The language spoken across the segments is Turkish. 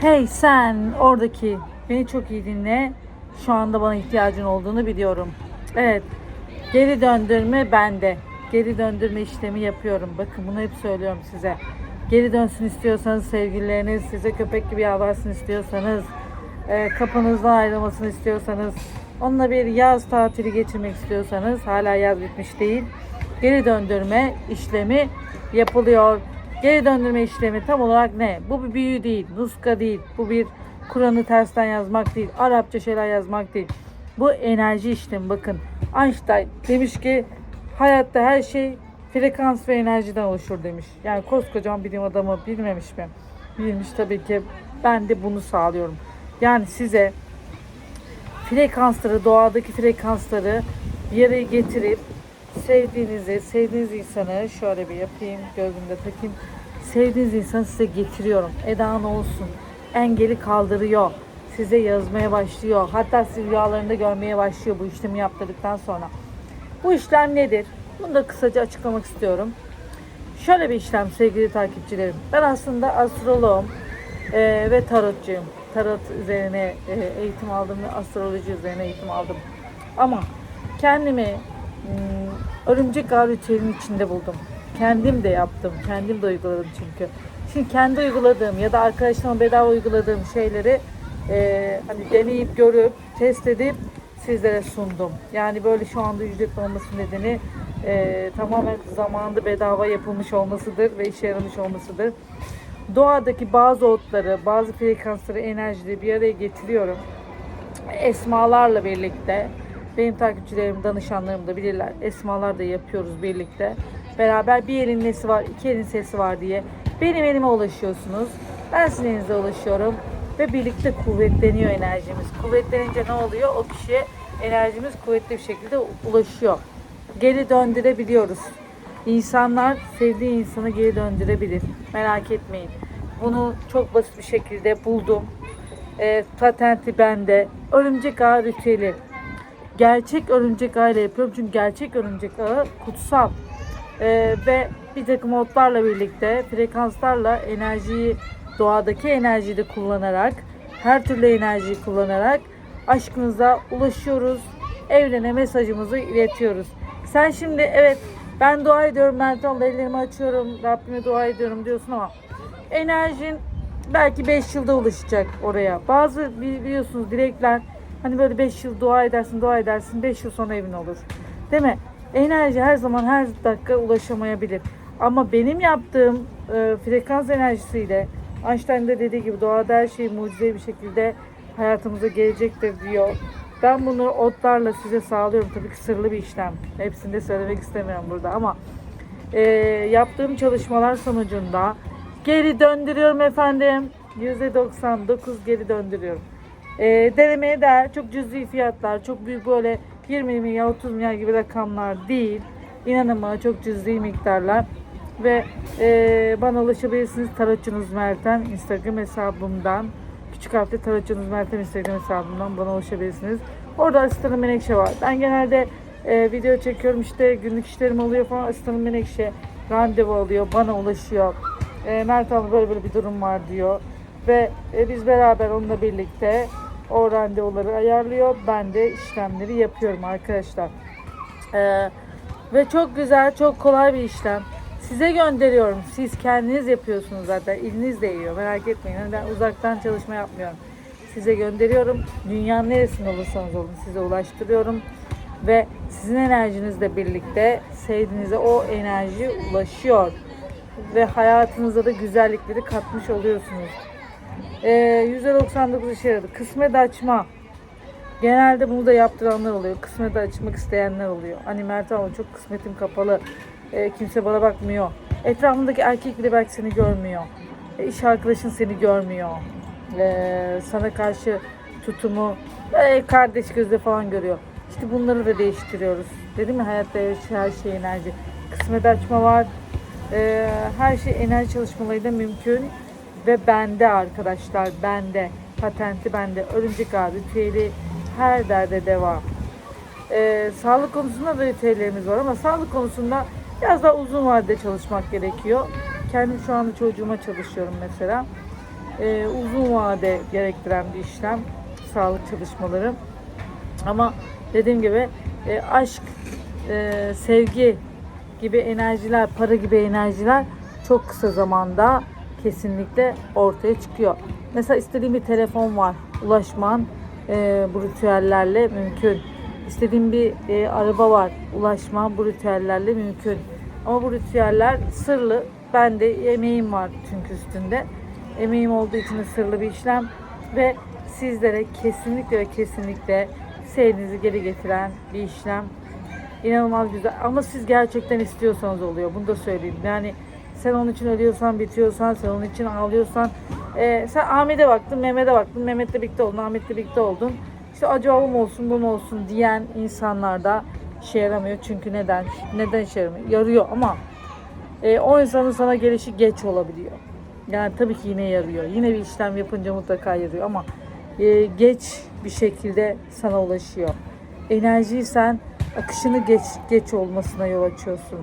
Hey sen oradaki beni çok iyi dinle. Şu anda bana ihtiyacın olduğunu biliyorum. Evet. Geri döndürme bende. Geri döndürme işlemi yapıyorum. Bakın bunu hep söylüyorum size. Geri dönsün istiyorsanız sevgilileriniz size köpek gibi yalvarsın istiyorsanız e, kapınızdan ayrılmasını istiyorsanız onunla bir yaz tatili geçirmek istiyorsanız hala yaz bitmiş değil. Geri döndürme işlemi yapılıyor. Geri döndürme işlemi tam olarak ne? Bu bir büyü değil, nuska değil, bu bir Kur'an'ı tersten yazmak değil, Arapça şeyler yazmak değil. Bu enerji işlemi bakın. Einstein demiş ki hayatta her şey frekans ve enerjiden oluşur demiş. Yani koskocaman bilim adamı bilmemiş mi? Bilmiş tabii ki. Ben de bunu sağlıyorum. Yani size frekansları, doğadaki frekansları bir yere getirip sevdiğinizi, sevdiğiniz insanı şöyle bir yapayım, gözümde takayım. Sevdiğiniz insanı size getiriyorum. Edan olsun. Engeli kaldırıyor. Size yazmaya başlıyor. Hatta sizi rüyalarında görmeye başlıyor bu işlemi yaptırdıktan sonra. Bu işlem nedir? Bunu da kısaca açıklamak istiyorum. Şöyle bir işlem sevgili takipçilerim. Ben aslında astroloğum eee, ve tarotçuyum. Tarot üzerine eee, eğitim aldım ve astroloji üzerine eğitim aldım. Ama kendimi hmm, örümcek ağ ritüelinin içinde buldum. Kendim de yaptım. Kendim de uyguladım çünkü. Şimdi kendi uyguladığım ya da arkadaşlarıma bedava uyguladığım şeyleri eee, hani deneyip görüp test edip sizlere sundum. Yani böyle şu anda ücretli olması nedeni eee, tamamen zamanında bedava yapılmış olmasıdır ve işe yaramış olmasıdır. Doğadaki bazı otları, bazı frekansları, enerjileri bir araya getiriyorum esmalarla birlikte benim takipçilerim, danışanlarım da bilirler. Esmalar da yapıyoruz birlikte. Beraber bir elin nesi var, iki elin sesi var diye benim elime ulaşıyorsunuz. Ben sizin elinize ulaşıyorum ve birlikte kuvvetleniyor enerjimiz. Kuvvetlenince ne oluyor? O kişiye enerjimiz kuvvetli bir şekilde ulaşıyor. Geri döndürebiliyoruz. İnsanlar sevdiği insanı geri döndürebilir. Merak etmeyin. Bunu çok basit bir şekilde buldum. E, patenti bende. Örümcek ağı ritüeli. Gerçek örümcek ağı ile yapıyorum. Çünkü gerçek örümcek ağı kutsal. E, ve bir takım otlarla birlikte, frekanslarla enerjiyi, doğadaki enerjiyi de kullanarak, her türlü enerjiyi kullanarak aşkınıza ulaşıyoruz. Evrene mesajımızı iletiyoruz. Sen şimdi evet ben dua ediyorum, Meltem'le ellerimi açıyorum, Rabbime dua ediyorum diyorsun ama enerjin belki 5 yılda ulaşacak oraya. Bazı bili- biliyorsunuz dilekler hani böyle 5 yıl dua edersin dua edersin 5 yıl sonra evin olur. Değil mi? Enerji her zaman her dakika ulaşamayabilir. Ama benim yaptığım e, frekans enerjisiyle Einstein de dediği gibi doğada her şey mucizevi bir şekilde hayatımıza gelecektir diyor. Ben bunu otlarla size sağlıyorum. Tabii ki sırlı bir işlem. Hepsini de söylemek istemiyorum burada ama e, yaptığım çalışmalar sonucunda geri döndürüyorum efendim. %99 geri döndürüyorum. E, denemeye değer. Çok cüzi fiyatlar. Çok büyük böyle 20 milyar 30 milyar gibi rakamlar değil. İnanın bana çok cüzi miktarlar. Ve e, bana ulaşabilirsiniz tarotçunuz Meltem Instagram hesabımdan. Küçük harfli tarotçunuz Meltem Instagram hesabımdan bana ulaşabilirsiniz. Orada asistanım Menekşe var. Ben genelde e, video çekiyorum işte günlük işlerim oluyor falan. Asistanım Menekşe randevu alıyor, bana ulaşıyor. E, Mert abla böyle böyle bir durum var diyor. Ve e, biz beraber onunla birlikte o randevuları ayarlıyor. Ben de işlemleri yapıyorum arkadaşlar. Ee, ve çok güzel, çok kolay bir işlem. Size gönderiyorum. Siz kendiniz yapıyorsunuz zaten. Eliniz değiyor. Merak etmeyin. Yani ben uzaktan çalışma yapmıyorum. Size gönderiyorum. Dünyanın neresinde olursanız olun size ulaştırıyorum. Ve sizin enerjinizle birlikte sevdiğinize o enerji ulaşıyor. Ve hayatınıza da güzellikleri katmış oluyorsunuz. Ee, %99 işe yaradı. Kısmet açma. Genelde bunu da yaptıranlar oluyor. Kısmet açmak isteyenler oluyor. Hani Mert abla çok kısmetim kapalı. Ee, kimse bana bakmıyor. Etrafındaki erkek bile belki seni görmüyor. E, iş arkadaşın seni görmüyor. Ee, sana karşı tutumu e, kardeş gözle falan görüyor. İşte bunları da değiştiriyoruz. Dedim mi hayatta her şey enerji. Kısmet açma var. Ee, her şey enerji çalışmalarıyla mümkün. Ve bende arkadaşlar bende. Patenti bende. Örümcek ağı ritüeli her derde devam. Ee, sağlık konusunda da ritüellerimiz var ama sağlık konusunda biraz daha uzun vadede çalışmak gerekiyor. Kendim şu anda çocuğuma çalışıyorum mesela. e, uzun vade gerektiren bir işlem sağlık çalışmaları. Ama dediğim gibi e, aşk, e, sevgi gibi enerjiler, para gibi enerjiler çok kısa zamanda kesinlikle ortaya çıkıyor. Mesela istediğim bir telefon var, ulaşman e, bu ritüellerle mümkün. İstediğim bir e, araba var, ulaşman bu ritüellerle mümkün. Ama bu ritüeller sırlı. Ben de emeğim var çünkü üstünde. Emeğim olduğu için de sırlı bir işlem ve sizlere kesinlikle ve kesinlikle sevdiğinizi geri getiren bir işlem. İnanılmaz güzel ama siz gerçekten istiyorsanız oluyor. Bunu da söyleyeyim. Yani sen onun için ölüyorsan, bitiyorsan, sen onun için ağlıyorsan. e, sen Ahmet'e baktın, Mehmet'e baktın, Mehmet'le birlikte oldun, Ahmet'le birlikte oldun. İşte acaba olsun, bu olsun diyen insanlarda işe yaramıyor. Çünkü neden? Neden işe yaramıyor? Yarıyor ama e, o insanın sana gelişi geç olabiliyor. Yani tabii ki yine yarıyor. Yine bir işlem yapınca mutlaka yarıyor ama e, geç bir şekilde sana ulaşıyor. Enerjiyi sen akışını geç geç olmasına yol açıyorsun.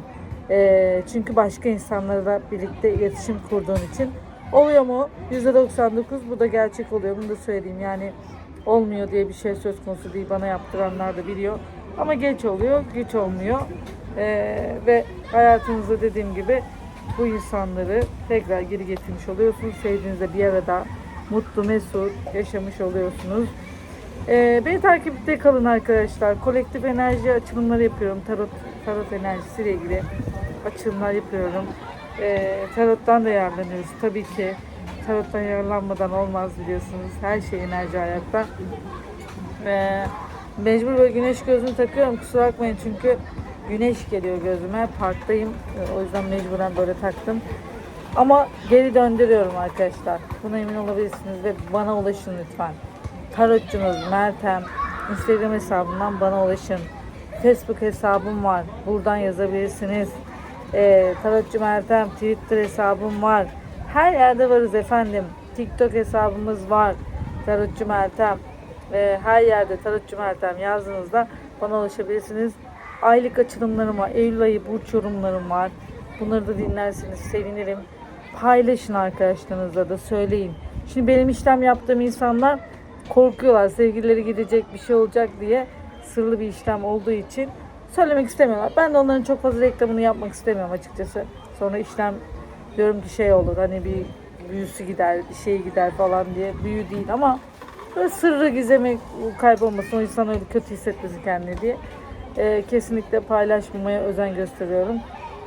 E, çünkü başka insanlarla birlikte iletişim kurduğun için oluyor mu? %99 bu da gerçek oluyor. Bunu da söyleyeyim. Yani olmuyor diye bir şey söz konusu değil. Bana yaptıranlar da biliyor. Ama geç oluyor, güç olmuyor. Ee, ve hayatınızda dediğim gibi bu insanları tekrar geri getirmiş oluyorsunuz. Sevdiğinizde bir arada mutlu, mesut yaşamış oluyorsunuz. Ee, beni takipte kalın arkadaşlar. Kolektif enerji açılımları yapıyorum. Tarot, tarot enerjisiyle ilgili açılımlar yapıyorum. Ee, tarottan da yararlanıyoruz tabii ki. Tarottan yararlanmadan olmaz biliyorsunuz. Her şey enerji hayatta. Ve mecbur böyle güneş gözlüğünü takıyorum. Kusura bakmayın çünkü güneş geliyor gözüme. Parktayım. Ee, O yüzden mecburen böyle taktım. Ama geri döndürüyorum arkadaşlar. Buna emin olabilirsiniz ve bana ulaşın lütfen. Tarotçunuz Meltem Instagram hesabından bana ulaşın. Facebook hesabım var. Buradan yazabilirsiniz. Ee, Tarotçu Meltem Twitter hesabım var. Her yerde varız efendim. TikTok hesabımız var. Tarotçu Meltem. Ee, her yerde Tarotçu Meltem yazdığınızda bana ulaşabilirsiniz. Aylık açılımlarım var. Eylül ayı burç yorumlarım var. Bunları da dinlersiniz. Sevinirim. Paylaşın arkadaşlarınızla da söyleyin. Şimdi benim işlem yaptığım insanlar korkuyorlar. Sevgilileri gidecek bir şey olacak diye sırlı bir işlem olduğu için söylemek istemiyorlar. Ben de onların çok fazla reklamını yapmak istemiyorum açıkçası. Sonra işlem diyorum ki şey olur hani bir büyüsü gider, bir şey gider falan diye. Büyü değil ama böyle sırrı gizemi kaybolmasın. O insan öyle kötü hissetmesin kendini diye. Ee, kesinlikle paylaşmamaya özen gösteriyorum.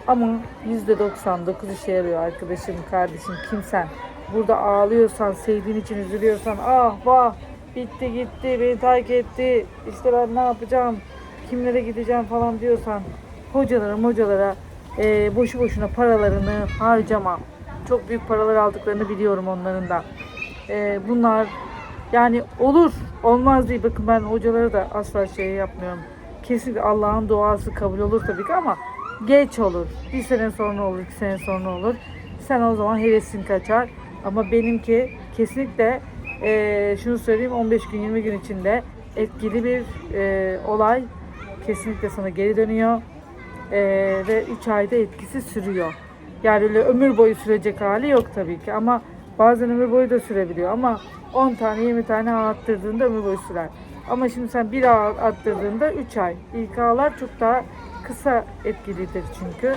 Ama %99 işe yarıyor arkadaşım, kardeşim, kimsen. Burada ağlıyorsan, sevdiğin için üzülüyorsan, ah vah bitti gitti, beni terk etti, işte ben ne yapacağım, kimlere gideceğim falan diyorsan hocalara hocalara e, boşu boşuna paralarını harcama. Çok büyük paralar aldıklarını biliyorum onların da. E, bunlar yani olur, olmaz değil. Bakın ben hocalara da asla şey yapmıyorum. Kesinlikle Allah'ın duası kabul olur tabii ki ama geç olur. Bir sene sonra olur, iki sene sonra olur. Sen o zaman hevesin kaçar. Ama benimki kesinlikle eee, şunu söyleyeyim 15 gün 20 gün içinde etkili bir eee, olay kesinlikle sana geri dönüyor. Eee, ve 3 ayda etkisi sürüyor. Yani öyle ömür boyu sürecek hali yok tabii ki ama bazen ömür boyu da sürebiliyor ama 10 tane 20 tane ağ attırdığında ömür boyu sürer. Ama şimdi sen bir ağ attırdığında 3 ay. İlk ağlar çok daha kısa etkilidir çünkü.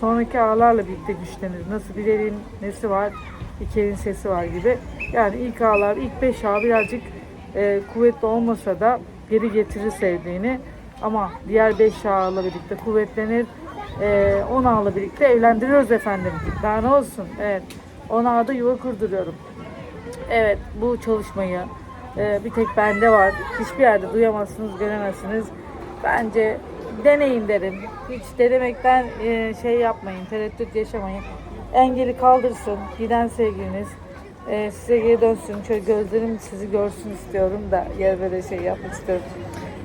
Sonraki ağlarla birlikte güçlenir. Nasıl bir elin nesi var, iki elin sesi var gibi. Yani ilk ağlar, ilk 5 ağ birazcık e, kuvvetli olmasa da geri getirir sevdiğini. Ama diğer 5 ağla birlikte kuvvetlenir. E, 10 ağla birlikte evlendiriyoruz efendim. Daha ne olsun? Evet. 10 ağda yuva kurduruyorum. Evet bu çalışmayı e, bir tek bende var. Hiçbir yerde duyamazsınız, göremezsiniz. Bence deneyin derim. Hiç denemekten e, şey yapmayın, tereddüt yaşamayın. Engeli kaldırsın giden sevgiliniz. e, size geri dönsün. Şöyle gözlerim sizi görsün istiyorum da yer böyle şey yapmak istiyorum.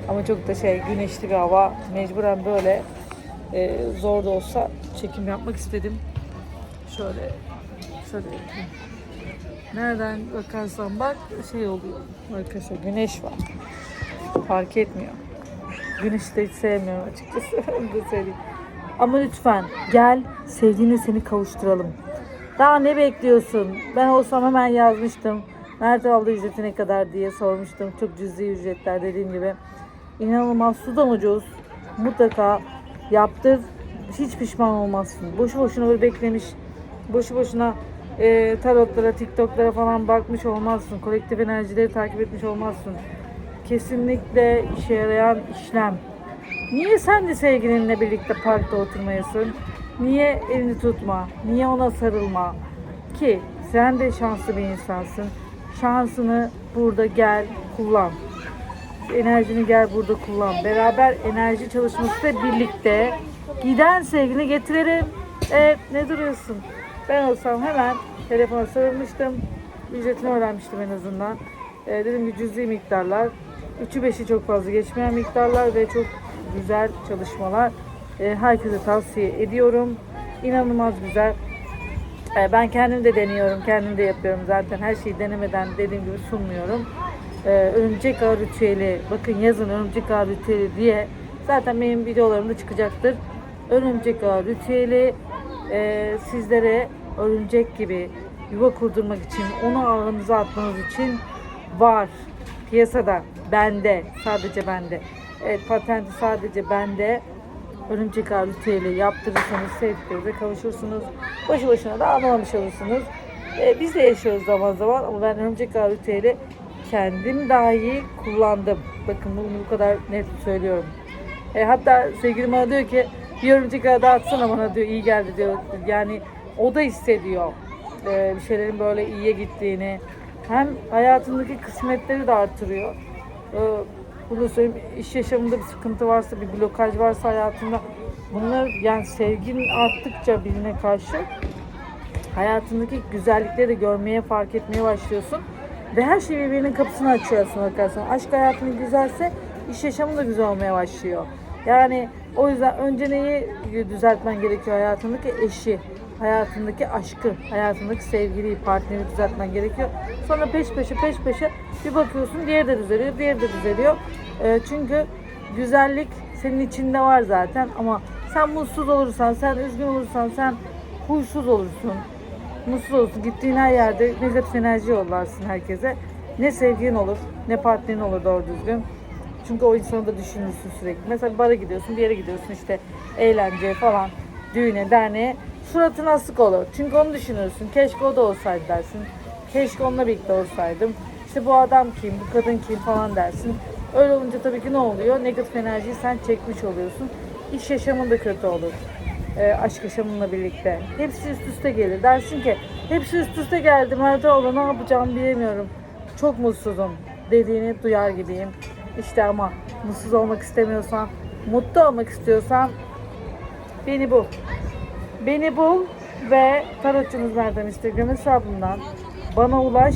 Ama çok da şey güneşli bir hava. Mecburen böyle e, zor da olsa çekim yapmak istedim. Şöyle şöyle. Nereden bakarsan bak şey oluyor. Arkadaşlar güneş var. Fark etmiyor. Güneşi de hiç sevmiyorum açıkçası. Da. Ama lütfen gel sevdiğine seni kavuşturalım. Daha ne bekliyorsun? Ben olsam hemen yazmıştım. Mert abla ücreti ne kadar diye sormuştum. Çok cüzi ücretler dediğim gibi. İnanılmaz sudan ucuz. Mutlaka yaptır. Hiç pişman olmazsın. Boşu boşuna böyle beklemiş. Boşu boşuna e, tarotlara, tiktoklara falan bakmış olmazsın. Kolektif enerjileri takip etmiş olmazsın. Kesinlikle işe yarayan işlem. Niye sen de sevgilinle birlikte parkta oturmayasın? Niye elini tutma? Niye ona sarılma? Ki sen de şanslı bir insansın. Şansını burada gel kullan. Enerjini gel burada kullan. Beraber enerji çalışması ile birlikte giden sevgini getirelim. Evet ne duruyorsun? Ben olsam hemen telefona sarılmıştım. Ücretini öğrenmiştim en azından. Ee, dedim ki cüzi miktarlar. 3'ü 5'i çok fazla geçmeyen miktarlar ve çok güzel çalışmalar. Ee, herkese tavsiye ediyorum. İnanılmaz güzel. Ee, Ben kendim de deniyorum, kendim de yapıyorum zaten. Her şeyi denemeden dediğim gibi sunmuyorum. Ee, örümcek ağ ritüeli, bakın yazın örümcek ağ ritüeli diye zaten benim videolarımda çıkacaktır. Örümcek ağ ritüeli e, sizlere örümcek gibi yuva kurdurmak için, onu ağınıza atmanız için var. Piyasada, bende, sadece bende. Evet, patenti sadece bende. Örümcek ağ ritüeli yaptırırsanız sevdiklerinize kavuşursunuz. Boşu boşuna da ağlamamış olursunuz. Ee, biz de yaşıyoruz zaman zaman ama ben örümcek ağ ritüeli kendim dahi kullandım. Bakın bunu bu kadar net söylüyorum. E, hatta sevgilim bana diyor ki bir örümcek ağı daha atsana bana diyor iyi geldi diyor. Yani o da hissediyor e, bir şeylerin böyle iyiye gittiğini. Hem hayatındaki kısmetleri de artırıyor. E, bunu söyleyeyim iş yaşamında bir sıkıntı varsa bir blokaj varsa hayatında bunlar yani sevgin arttıkça birine karşı hayatındaki güzellikleri de görmeye, fark etmeye başlıyorsun. Ve her şey birbirinin kapısını açıyor aslında bakarsan. Aşk hayatın güzelse iş yaşamın da güzel olmaya başlıyor. Yani o yüzden önce neyi düzeltmen gerekiyor hayatındaki eşi, hayatındaki aşkı, hayatındaki sevgiliyi, partneri düzeltmen gerekiyor. Sonra peş peşe peş peşe bir bakıyorsun diğeri de düzeliyor, diğeri de düzeliyor. Ee, çünkü güzellik senin içinde var zaten ama sen mutsuz olursan, sen üzgün olursan, sen huysuz olursun, mutsuz olursun. Gittiğin her yerde negatif enerji yollarsın herkese. Ne sevgin olur, ne partnerin olur doğru düzgün. Çünkü o insanı da düşünürsün sürekli. Mesela bir bara gidiyorsun, bir yere gidiyorsun işte eğlence falan, düğüne, derneğe. Suratın asık olur. Çünkü onu düşünürsün. Keşke o da olsaydı dersin. Keşke onunla birlikte olsaydım. İşte bu adam kim, bu kadın kim falan dersin. Öyle olunca tabii ki ne oluyor? Negatif enerjiyi sen çekmiş oluyorsun. İş yaşamın da kötü olur. Ee, aşk yaşamınla birlikte. Hepsi üst üste gelir. Dersin ki hepsi üst üste geldi. Merve ne yapacağımı bilemiyorum. Çok mutsuzum dediğini duyar gibiyim. İşte ama mutsuz olmak istemiyorsan, mutlu olmak istiyorsan beni bul. Beni bul ve tarotçunuz nereden Instagram hesabımdan bana ulaş.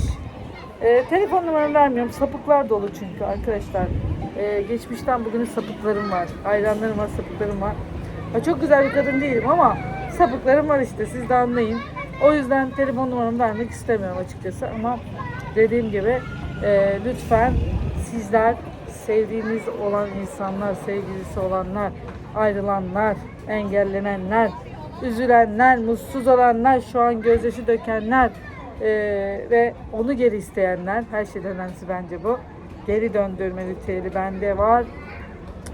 Ee, telefon numaramı vermiyorum. Sapıklar dolu çünkü arkadaşlar. Ee, geçmişten bugüne sapıklarım var. Hayranlarım var, sapıklarım var. Ha, çok güzel bir kadın değilim ama sapıklarım var işte siz de anlayın. O yüzden telefon numaramı vermek istemiyorum açıkçası ama dediğim gibi e, lütfen sizler sevdiğiniz olan insanlar, sevgilisi olanlar, ayrılanlar, engellenenler, üzülenler, mutsuz olanlar, şu an gözyaşı dökenler e, ve onu geri isteyenler, her şeyden önemlisi bence bu. Geri döndürme ritüeli bende var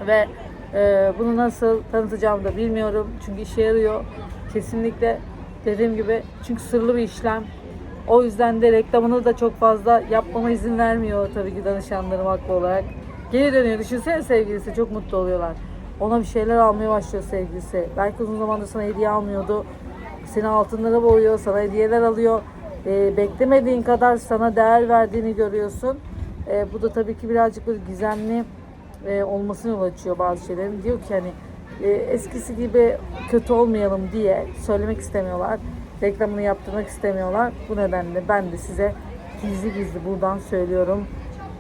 ve e, bunu nasıl tanıtacağımı da bilmiyorum. Çünkü işe yarıyor. Kesinlikle dediğim gibi çünkü sırlı bir işlem. O yüzden de reklamını da çok fazla yapmama izin vermiyor tabii ki danışanlarım haklı olarak. Geri dönüyor. Düşünsene sevgilisi çok mutlu oluyorlar. Ona bir şeyler almaya başlıyor sevgilisi. Belki uzun zamandır sana hediye almıyordu. Seni altınlara boğuyor, sana hediyeler alıyor. E, beklemediğin kadar sana değer verdiğini görüyorsun. E, bu da tabii ki birazcık böyle gizemli e, olmasına yol açıyor bazı şeylerin. Diyor ki hani e, eskisi gibi kötü olmayalım diye söylemek istemiyorlar. Reklamını yaptırmak istemiyorlar. Bu nedenle ben de size gizli gizli buradan söylüyorum.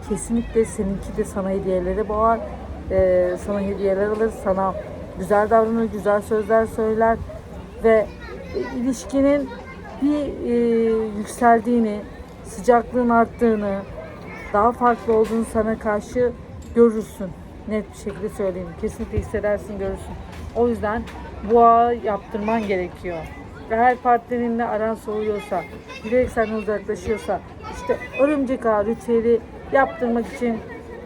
Kesinlikle seninki de sana hediyeleri boğar. E, sana hediyeler alır, sana güzel davranır, güzel sözler söyler ve e, ilişkinin bir e, yükseldiğini, sıcaklığın arttığını, daha farklı olduğunu sana karşı görürsün. Net bir şekilde söyleyeyim. Kesinlikle hissedersin, görürsün. O yüzden ağı yaptırman gerekiyor. eğer partnerinle aran soğuyorsa, direkt senden uzaklaşıyorsa, işte örümcek ağı ritüeli yaptırmak için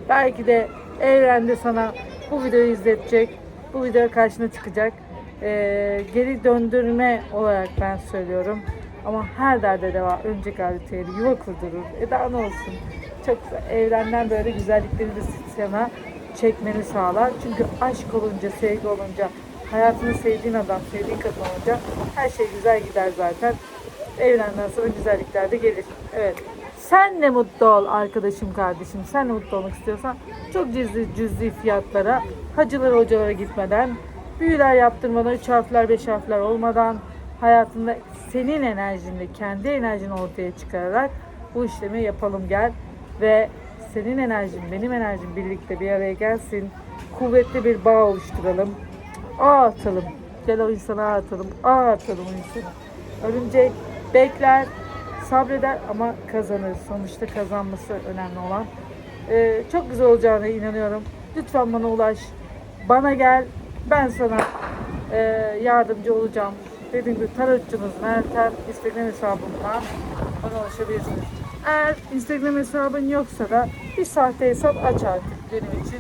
belki de evrende sana bu videoyu izletecek, bu video karşına çıkacak. Ee, geri döndürme olarak ben söylüyorum. Ama her derde deva örümcek ağı ritüeli yuva kurdurur. E daha ne olsun. Çok. Evrenden böyle güzellikleri de sana çekmeni sağlar. Çünkü aşk olunca, sevgi olunca, hayatını sevdiğin adam, sevdiğin kadın olunca her şey güzel gider zaten. Evrenden sonra güzellikler de gelir. Evet. Sen de mutlu ol arkadaşım kardeşim. Sen de mutlu olmak istiyorsan çok cüzi cüzi fiyatlara, hacılara hocalara gitmeden, büyüler yaptırmadan, üç harfler beş harfler olmadan hayatında senin enerjinde, kendi enerjini ortaya çıkararak bu işlemi yapalım gel ve senin enerjin, benim enerjim birlikte bir araya gelsin. Kuvvetli bir bağ oluşturalım. Ağ atalım. Gel o insana ağ atalım. Ağ atalım o insana. Örümcek bekler, sabreder ama kazanır. Sonuçta kazanması önemli olan. Ee, çok güzel olacağına inanıyorum. Lütfen bana ulaş. Bana gel. Ben sana e, yardımcı olacağım. Dediğim gibi tarotçunuz Meltem Instagram hesabımdan bana ulaşabilirsiniz. Eğer Instagram hesabın yoksa da bir sahte hesap aç artık benim için.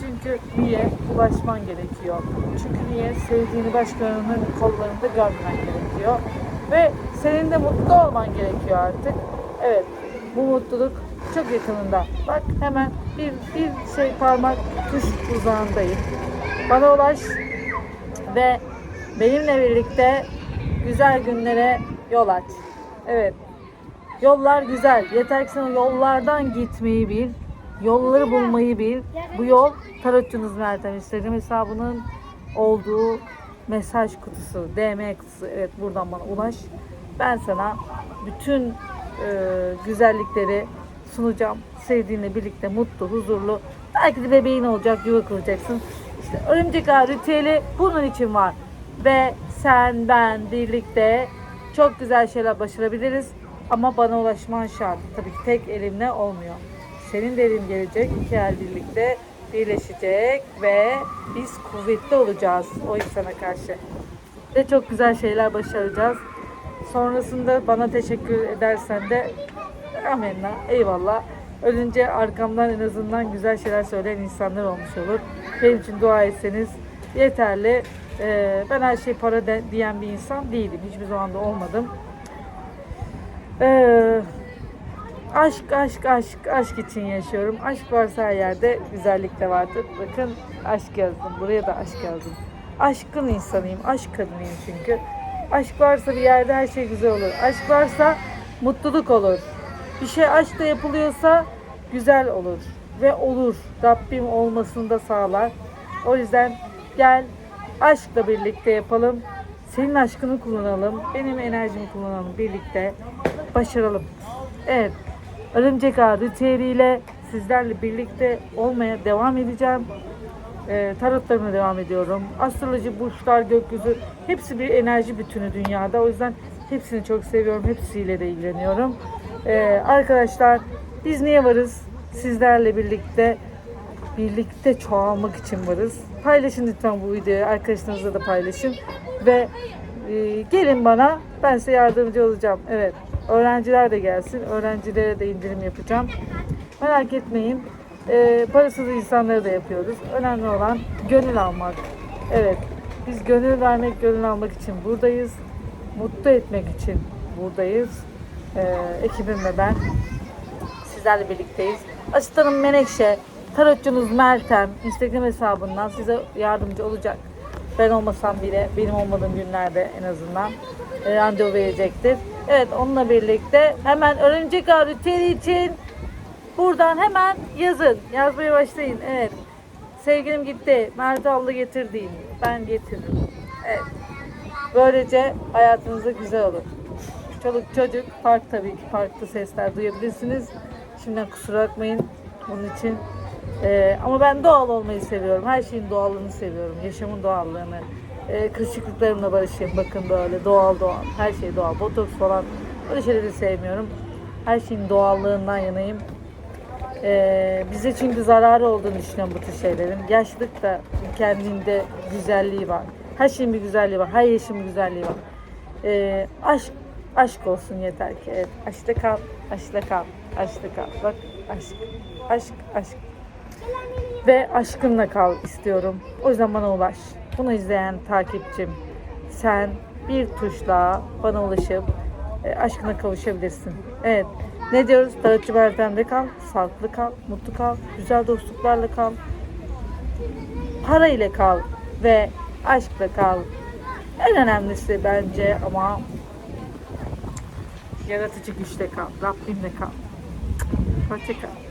Çünkü niye? Ulaşman gerekiyor. Çünkü niye? Sevdiğini başkalarının kollarında görmen gerekiyor. Ve senin de mutlu olman gerekiyor artık. Evet, bu mutluluk çok yakınında. Bak hemen bir, bir şey parmak tuş uzağındayım. Bana ulaş ve benimle birlikte güzel günlere yol aç. Evet, Yollar güzel. Yeter ki sen yollardan gitmeyi bil. Yolları bulmayı bil. Bu yol tarotçunuz Meltem Instagram hesabının olduğu mesaj kutusu, DM kutusu. Evet buradan bana ulaş. Ben sana bütün e, güzellikleri sunacağım. Sevdiğinle birlikte mutlu, huzurlu. Belki de bebeğin olacak, yuva kuracaksın. İşte örümcek ağı ritüeli bunun için var. Ve sen, ben birlikte çok güzel şeyler başarabiliriz. Ama bana ulaşman şart. Tabii ki tek elimle olmuyor. Senin de elin gelecek. iki el birlikte birleşecek ve biz kuvvetli olacağız o insana karşı. Ve çok güzel şeyler başaracağız. Sonrasında bana teşekkür edersen de amenna eyvallah. Ölünce arkamdan en azından güzel şeyler söyleyen insanlar olmuş olur. Benim için dua etseniz yeterli. Ee, ben her şey para de, diyen bir insan değilim. Hiçbir zaman da olmadım. Ee, aşk, aşk, aşk, aşk için yaşıyorum. Aşk varsa her yerde güzellik de vardır. Bakın aşk yazdım. Buraya da aşk yazdım. Aşkın insanıyım. Aşk kadınıyım çünkü. Aşk varsa bir yerde her şey güzel olur. Aşk varsa mutluluk olur. Bir şey aşkla yapılıyorsa güzel olur. Ve olur. Rabbim olmasını da sağlar. O yüzden gel aşkla birlikte yapalım. Senin aşkını kullanalım. Benim enerjimi kullanalım. Birlikte başaralım. Evet. Örümcek Ağı ritüeliyle sizlerle birlikte olmaya devam edeceğim. E, tarotlarıma devam ediyorum. Astroloji, burçlar, gökyüzü hepsi bir enerji bütünü dünyada. O yüzden hepsini çok seviyorum. Hepsiyle de ilgileniyorum. E, arkadaşlar biz niye varız? Sizlerle birlikte birlikte çoğalmak için varız. Paylaşın lütfen bu videoyu. Arkadaşlarınızla da paylaşın. Ve e, gelin bana. Ben size yardımcı olacağım. Evet. Öğrenciler de gelsin. Öğrencilere de indirim yapacağım. Merak etmeyin. E, parasız insanları da yapıyoruz. Önemli olan gönül almak. Evet. Biz gönül vermek, gönül almak için buradayız. Mutlu etmek için buradayız. E, ekibim ve ben sizlerle birlikteyiz. Asistanım Menekşe, tarotçunuz Meltem Instagram hesabından size yardımcı olacak. Ben olmasam bile benim olmadığım günlerde en azından e, randevu verecektir. Evet onunla birlikte hemen örümcek ağ ritüeli için buradan hemen yazın. Yazmaya başlayın. Evet. Sevgilim gitti. Mert abla getirdiğim. Ben getirdim. Evet. Böylece hayatınızda güzel olur. Çoluk çocuk park tabii ki farklı sesler duyabilirsiniz. Şimdiden kusura bakmayın bunun için. Ee, ama ben doğal olmayı seviyorum. Her şeyin doğallığını seviyorum. Yaşamın doğallığını. Ee, kırışıklıklarımla barışayım. Bakın böyle doğal doğal. Her şey doğal. Botoks falan. Öyle şeyleri sevmiyorum. Her şeyin doğallığından yanayım. Ee, bize çünkü zararı olduğunu düşünüyorum bu tür şeylerin. Yaşlılık da kendinde güzelliği var. Her şeyin bir güzelliği var. Her yaşın bir güzelliği var. Ee, aşk aşk olsun yeter ki. Evet, aşkta kal, aşkta kal, aşkta kal. Bak aşk, aşk, aşk. Ve aşkınla kal istiyorum. O yüzden bana ulaş. Bunu izleyen takipçim, sen bir tuşla bana ulaşıp e, aşkına kavuşabilirsin. Evet. Ne diyoruz? Dağıtçı Bertem'de kal, sağlıklı kal, mutlu kal, güzel dostluklarla kal, para ile kal ve aşkla kal. En önemlisi bence ama yaratıcı güçle kal, Rabbimle kal. Hoşça kal.